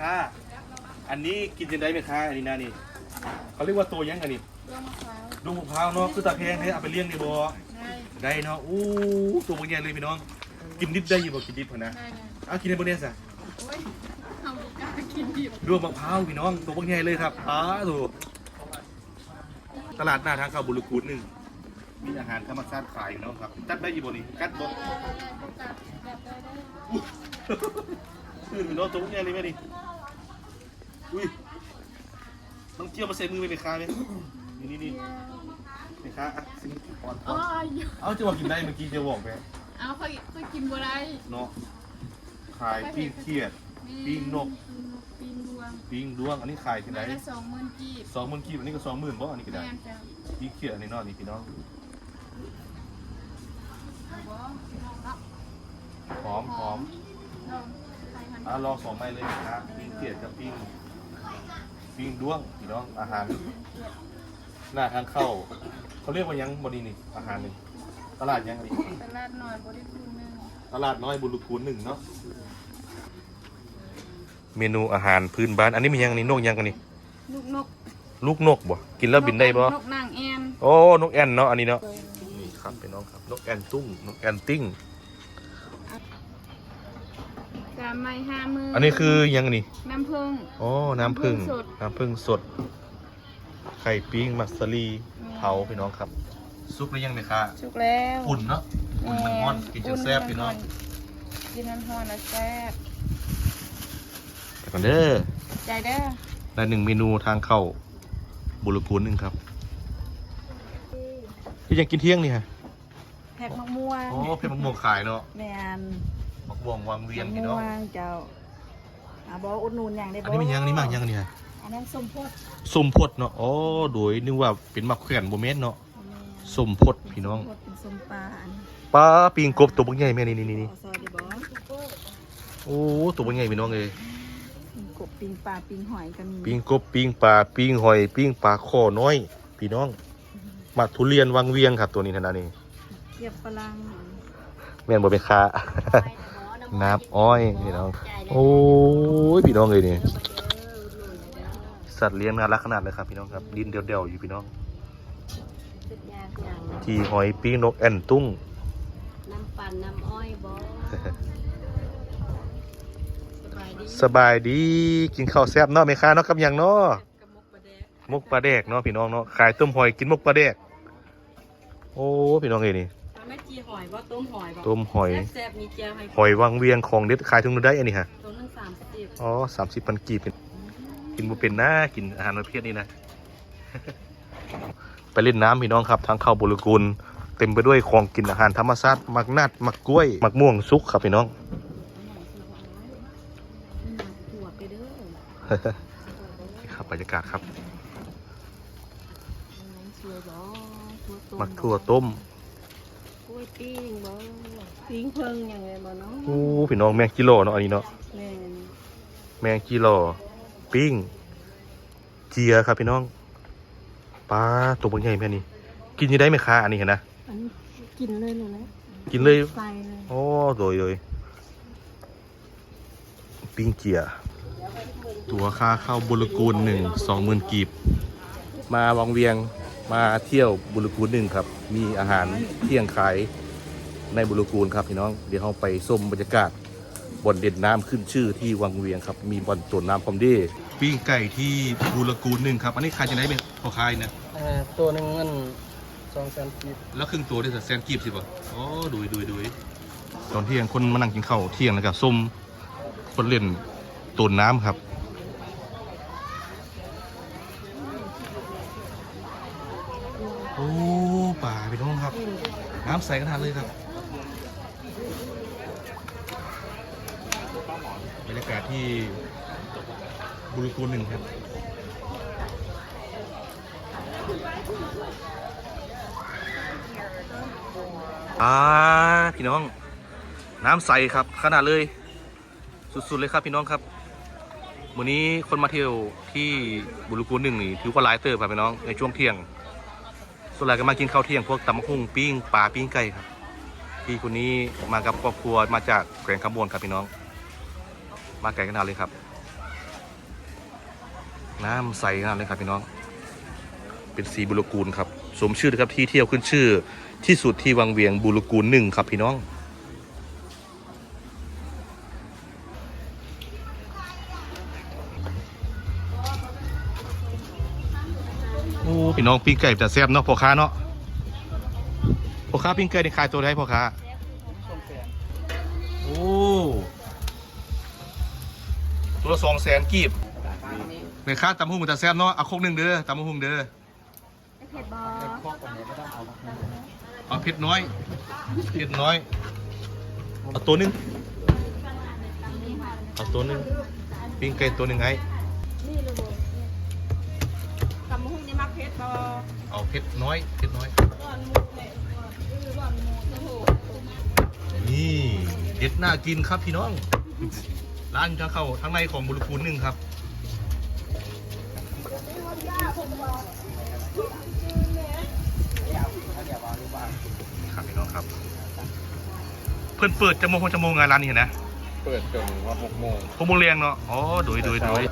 ค้า อันนี้กินยังไงไหมค้าอันนี้นะนี่เขาเรียกว่าตัวยังไงนี่เรื่องมะพร้าวลูกมะพร้าวเนาะคือตาแพงเนี่ยเอาไปเลี้ยงในบ่อได้ได้เนาะอู้ตัวมันใหญ่เลยพี่น้อง กินดิบได้อยู่บ่กินดิบเหรอนะได้ได้เอากินในบ่เนี่ยสะโอ้ยเอาลูกกล้ากินดิบลูกมะพร้าวพี่น้องตัวมันใหญ่เลยครับอ้าถูตลาดหน้าทางเข้าบุรุษคูดหนึ่งมีอาหารธรรมชาติขายอยู่เนาะครับจัดได้อยู่บ่นี่กัดบ่ได้ได้ได้ลูกกล้าแบบได้ได้ตื่นพี่น้องตัวมันใหญ่เลยแม่นี่ อุ้ยต้องเจียวมาใส่มือไปไหมค้าไหมนี่นี่นี่ไหมค้าอะซิมอ่อนอ๋ออยู่ๆเอาจะบอกกินได้เมื่อกี้จะบอกไปเอาค่อยค่อยกินบัวได้เนาะขายปิ้งเขียด ปิ้งนกปิ้งดวงปิ้งด้วงอันนี้ขายที่ไหนไม้ละสองหมื่นกีบสองหมื่นกีบอันนี้ก็สองหมื่นบ่อันนี้ก็ได้แม่นจ้ะปิ้งเขียดอันนี้เนาะนี่พี่น้องเอาบ่เนาะหอมหอมลองใส่มันอะลองสองไม้เลยนะครับปิ้งเขียดกับปิ้ง ปิ้งด้วงพี่น้องอาหาร หน้าทางเข้า เขาเรียกว่ายังบดีนี่ อาหารนี่ตลาดยังอันนี้ตลาดน้อยบริคูณหนึงตลาดน้อยบุรุษคูณหนึ่งเนาะเมนูอาหารพื้นบ้าน อันนี้มียังอันนี้นกยังกันนี่ลูกนกลูกนกบ่กินแล้วบินได้บ่นกนางแอนโอ้นกแอ่นเนาะอันนี้เนาะนี่ครับพี่น้องครับ นกแอ่นตุ้งนกแอ่นติ้ง สาม ไม้ห้าหมื่นอันนี้คือยังนี่น้ำผึ้ง อ๋อน้ำผึ้งน้ำผึ้งสดน้ำผึ้งสดไข่ปิ้งมัสลีเผาพี่น้องครับ ซุปหรือยังไหมคะสุกแล้วอุ่นเนาะอุ่นมันร้อนกินจนแซ่บพี่น้องกินมันร้อนแล้วแซ่บแต่ก่อนเด้อ ใจเด้อได้หนึ่งเมนูทางเข้าบุรุษคูณหนึ่งครับพี่ยังกินเที่ยงนี่ฮะแพ็กมะม่วงโอ้เพชรมะม่วงขายเนาะแมน มะม่วงวางเวียงมะพี่น้ม่องวงเจ้าอ่าบอกอุดหนุนอย่างได้อับ่นนี้มันยังอันนี้มากยังอันนี่ฮะอันนั้นส้มโพดสมพดเนาะอ๋อโดยนึกว่าเป็นมะแขวนโบเมนเนาะแม่นสมพดพี่น้องส้มโพดเป็นส้มปลาอันนี้ปลาปิงกบตัวบักใหญ่แม่นี่นี่นี่ขอซอยได้บ่โอ้ตัวบักใหญ่พี่น้องเอ้ยปิงกบปิงปลาปิงหอยก็มีปิงกบปิงปลาปิงหอยปิงปลาข้อน้อย พี่น้องหมักทุเรียนวังเวียงครับตัวนี้ท่านนี่เทียบฝรั่งแม่นบ่เป็นค้า น้ำอ้อยพี่น้อง โอ้ยพี่น้องเลยนี่สัตว์เลี้ยงน่ารักขนาดเลยครับพี่น้องครับดินเดียวๆอยู่พี่น้องสุดยอดจังที่หอยปิ้งนกแอ่นตุ้งน้ำปั่นน้ำอ้อยบอสบายดีสบายดีกินข้าวแซ่บเนาะแม่ค้าเนาะกับหยังเนาะกับมกปลาแดกมกปลาแดกเนาะพี่น้องเนาะขายต้มหอยกินมกปลาแดก โอ้พี่น้องเอ้ยนี่ทำแม่จี หอยบ่ต้มหอยบ่ต้มหอย แซ่บๆมีเจียวให้หอยวังเวียงของเด็ดขายทุกนได้อันนี้ฮะตัวหนึงสามสิบอ๋อสามสิบพันกีบเป็นกินบุเป็นนะกินอาหารประเภทนี้นะ ไปเล่นน้ำพี่น้องครับทางเข้าบุรกุลเต็มไปด้วยของกินอาหารธรรมชาติมักนาดมักกล้วย มักม่วงสุกครับพี่น้องหัวไปเด้อนี่ครับบรรยากาศครับน้ำสวยบ่ทั่วต้มมักทั่วต้มกล้วย ปิ้งบ่ปิ้งเพิ่งยังไงบ่เนาะโอ้พี่น้องแมงกิโลเนาะอันนี้เนาะแม่นแมงกิโลปิ้งเจียครับพี่น้องปลาตัวบางใหญ่แม่นี่กินอยังได้ไหมคะอันนี้เห็นนะอันนี้กินเลยเลยนะกินเลยใส่เลยโอ้โดยโดยปิ้งเกียร์ตัวค่าเข้าบุรกูลหนึ่งสองหมื่นกีบ มาวังเวียง มาเที่ยวบุรกูลหนึ่งครับ มีอาหารเที่ยงขายในบุรกูลครับพี่น้อง เดี๋ยวเราไปส้มบรรยากาศบ่อนเด่นน้ำขึ้นชื่อที่วังเวียงครับ มีบ่อนตวนน้ำพร้อมเด้ปิ้งไก่ที่บุรกูลหนึ่งครับ อันนี้ขายจะไหนเป็นพอขายนะอ่าตัวหนึ่งเงินสองแสนกีบแล้วครึ่งตัวได้สักแสนกีบสิบ่โอ้ดูดูดูตอนเที่ยงคนมานั่งกินข้าวเที่ยงแล้วก็ส้มคนเล่นตูนน้ำครับ โอ้ป่าพี่น้องครับ น้ำใสขนาดเลยครับบรรยากาศที่บุรีกูลหนึ่งครับอ่าพี่น้อง น้ำใสครับ ขนาดเลย สุด ๆ เลยครับพี่น้องครับวันนี้คนมาเที่ยวที่บุรีกูหนึ่งนี่ถือว่าหลเติบครับพี่น้องในช่วงเที่ยง ส่วนใหญ่ก็มากินข้าวเที่ยงพวกตำมะฮุ่งปิ้งปลาปิ้งไก่ครับพี่คนนี้มากับครอบครัวมาจากแขวงคำบวนครับพี่น้อง มาไกลขนาดเลยครับ น้ำใสนามเลยครับพี่น้อง เป็นสีบุรกูลครับ สมชื่อครับที่เที่ยวขึ้นชื่อที่สุดที่วังเวียงบุรกูลหนึ่งครับพี่น้อง พี่น้องปิ้งไก่แต่แซ่บเนาะพ่อค้าเนาะพ่อค้าปิ้งไก่นี่ขายตัวได้พ่อค้าสองแสนโอ้ตัวละสองแสนกีบในค่าตำหุ่งมันจะแซ่บเนาะเอาครกหนึ่งเด้อตำหุ่งเด้อเผ็ดบอแต่ครอบกันเนี่ยไม่ต้องเอามาเอาเผ็ดน้อยเผ็ดน้อยเอาตัวหนึงเอาตัวหนึงปิ้งไก่ตัวหนึ่งไงตำ มะฮุ่งนี่มักเพชรบอเอาเผ็ดน้อยเผ็ดน้อยนี่เด็ดน่ากินครับพี่น้อง ร้านทางเข้าทางในของบุรกูลหนึ่งครับ ครับพี่น้องครับ เพื่อนเปิดจะโมงจะโมงงานร้านนี้นะเปิดจนว่าหกโมงหกโมงเรียงเนาะ อ๋อโดยโดยโดย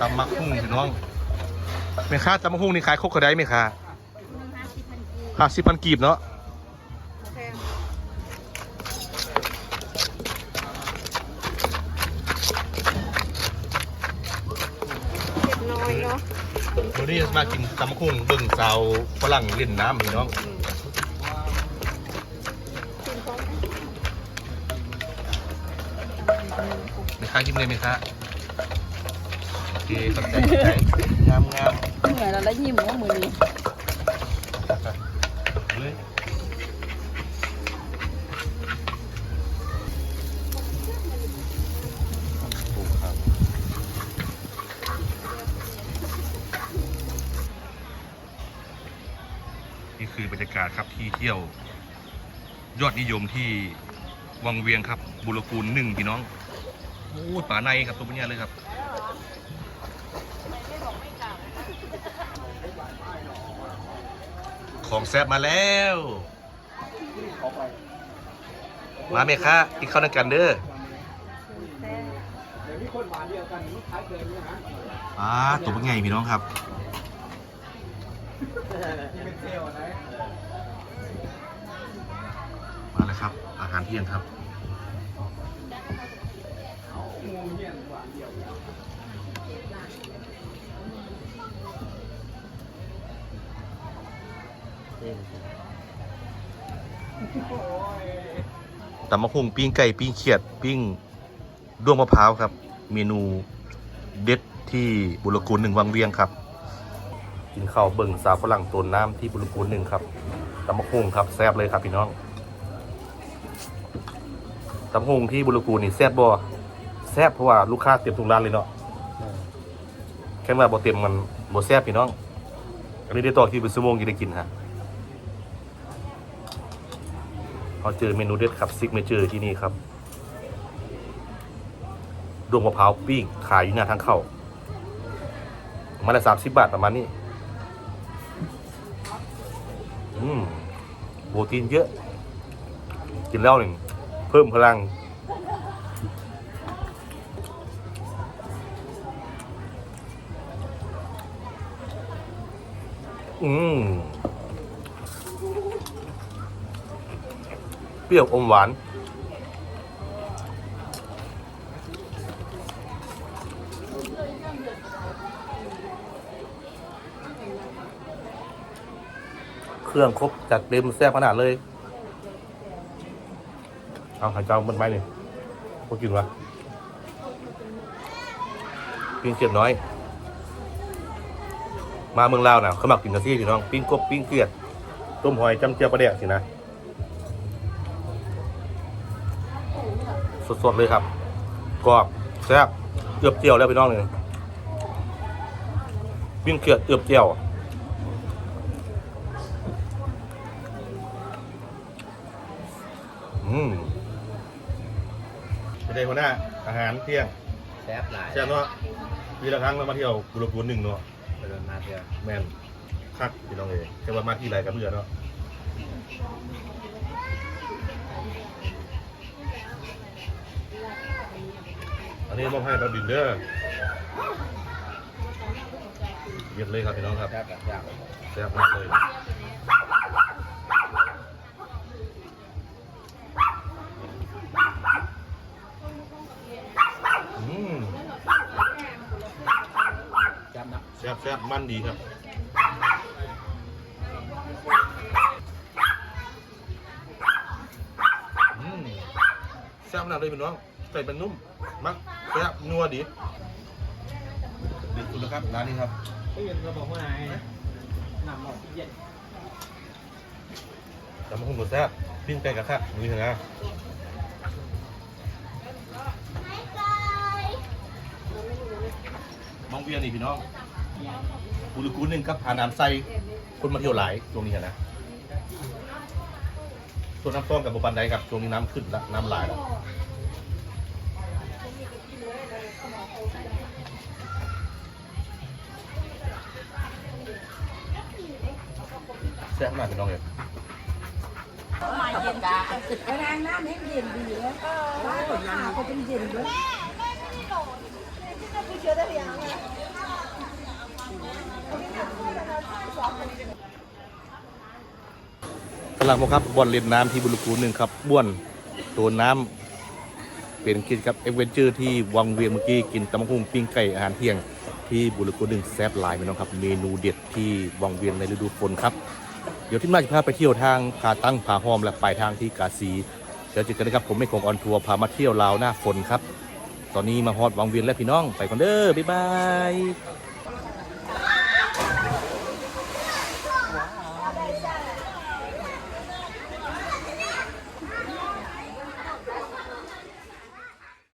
ตำมักหุ่งพี่น้องแม่ค้าตำมักหุ่งนี่ขายครกกระไดไหมคะห้าสิบพันกีบเนาะเจ็บน้อยเนาะวันนี้มากินตำมักหุ่งเบิ่งสาวฝรั่งเล่นน้ำพี่น้องแม่ค้ายิ้มเลยไหมคะโอ เคขอบใจขอบใจงามงามเหนื่อยแล้วแล้วยิ้มว่ามือนี้เลยถูกครับนี่คือบรรยากาศครับที่เที่ยว ยอดนิยมที่วังเวียงครับ บุรกูลหนึ่งพี่น้องโอ้ยป่าในครับตัวนี้เลยครับ ของแซ่บมาแล้ว มาเมคะกินข้าวนังกันเด้ออ่าตัวเป็นไงพี่น้องครับมาแล้วครับ อาหารเที่ยงครับ ตำมะฮุงปิ้งไก่ปิ้งเขียด ปิ้งด้วงมะพร้าวครับ เมนูเด็ดที่บุรกูลหนึ่งวังเวียงครับ กินข้าวเบิ่งสาวฝรั่งต้นน้ำที่บุรกูลหนึ่งครับตำมะฮุงครับแซ่บเลยครับพี่น้องตำมะฮุงที่บุรกูลนี่แซ่บบ่แซ่บเพราะว่าลูกค้าเต็มทุกร้านเลยเนาะแค่ว่าบ่เต็มมันบ่แซ่บพี่น้องอันนี้ได้ต่อที่เป็นชั่วโมงกี่ได้กินฮะ เขาเจอเมนูเด็ดครับซิกเมเจอร์ที่นี่ครับดวงมะพร้าวปิ้งขายอยู่หน้าทางเข้ามาละสามสิบบาทประมาณนี้ อืมโปรตีนเยอะ กินแล้วหนึ่งเพิ่มพลัง อืม เปรี้ยวอมหวาน เครื่องครบจัดเต็มแซ่บขนาดเลย เอาหายเจ้ามันไปนี่พวกกินวะปิ้งเกลียดน้อย มาเมืองลาวน่ะเขามักกินกะทิพี่น้อง ปิ้งกบปิ้งเกลียดต้มหอยจำเจียวปลาแดกสินะ สดๆเลยครับกรอบแซ่บเอือบเจียวแล้วพี่น้องเลยปิ้งเกลือเอือบเจียวอืมเป็นไงหัวหน้าอาหารเที่ยงแซ่บหลายแซ่บเนาะปีละครั้งเรามาเที่ยวบุรีรัมย์หนึ่งเนาะไปเดินมาเที่ยวแมนคักพี่น้องเองแค่ว่ามาที่ไรกันเพื่อนเนาะ นนี้มอบให้เราดินเดอเยี่ยมเลยครับพี่น้องครับแซ่บแซ่บมากเลยแซ่บแซ่บมันดีครับแซ่บขนาดเลยพี่น้อง ใส่เป็นนุ่ม มักแซ่บนัวดีดีสุดแล้วครับร้านนี้ครับไม่เห็นเราบอกว่าไงนำออกเย็นจำมาหุ้มกับแซ่บปิ้งไก่กับแซ่บนี่นะมองเวียนนี่พี่น้องบุรุกูหนึ่งครับหาน้ำใส่คนมาเที่ยวหลายช่วงนี้นะส่วนน้ำส้มกับบุปันไดครับช่วงนี้น้ำขึ้นแล้วน้ำหลายแล้ว แซ่บมากพี่น้องเลยแรงน้ำให้เย็นดีแล้วว่าตัวหาก็เป็นเย็นด้วยกำลังมาครับบ่อลเล่นน้ำที่บุรุกูหนึ่งครับบ้วนตัวน้ำเป็นกิจกรรมเอ็กเวนเจอร์ที่วังเวียงเมื่อกี้กินตำมะฮุ่งปิ้งไก่อาหารเที่ยงที่บุรุกูหนึ่งแซ่บหลายพี่น้องครับ เมนูเด็ดที่วังเวียงในฤดูฝนครับ เดี๋ยวที่มาจะพาไปเที่ยวทางผาตั้งผาหอมและปลายทางที่กาซีเดี๋ยวเจอกันนะครับผมไม่คงออนทัวร์พามาเที่ยวลาวหน้าฝนครับ ตอนนี้มาฮอดวังเวียนแล้วพี่น้องไปก่อนเด้อบ๊ายบาย